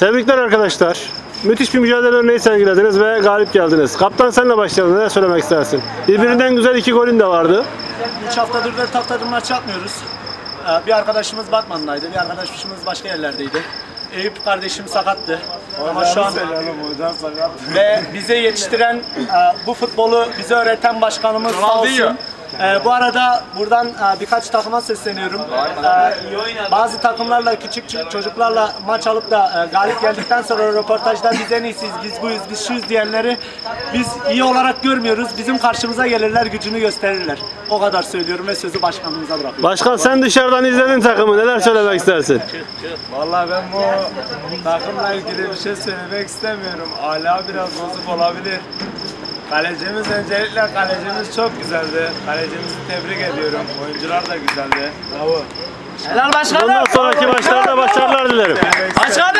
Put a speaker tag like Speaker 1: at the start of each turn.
Speaker 1: Tebrikler arkadaşlar. Müthiş bir mücadele örneği sergilediniz ve galip geldiniz. Kaptan senle başlayalım. Neler söylemek istersin? Birbirinden güzel iki golün de vardı.
Speaker 2: 3 haftadır 4 haftadır maç yapmıyoruz. Ee, Bir arkadaşımız Batman'daydı, bir arkadaşımız başka yerlerdeydi. Eyüp kardeşim sakattı. Ama şu an ve bize yetiştiren, e, bu futbolu bize öğreten başkanımız sağ olsun. E, bu arada buradan e, birkaç takıma sesleniyorum. E, bazı takımlarla, küçük çocuklarla maç alıp da e, galip geldikten sonra röportajda biz en iyisiyiz, biz buyuz, biz şuyuz diyenleri biz iyi olarak görmüyoruz. Bizim karşımıza gelirler, gücünü gösterirler. O kadar söylüyorum ve sözü başkanımıza bırakıyorum.
Speaker 1: Başkan sen dışarıdan izledin takımı. Neler söylemek istersin?
Speaker 3: Vallahi ben bu takımla ilgili bir şey söylemek istemiyorum. Hala biraz bozuk olabilir. Kalecimiz öncelikle kalecimiz çok güzeldi. Kalecimizi tebrik ediyorum. Oyuncular da güzeldi. Bravo.
Speaker 2: Helal başkanım!
Speaker 1: Bundan sonraki maçlarda başarılar dilerim.
Speaker 2: Başkanım!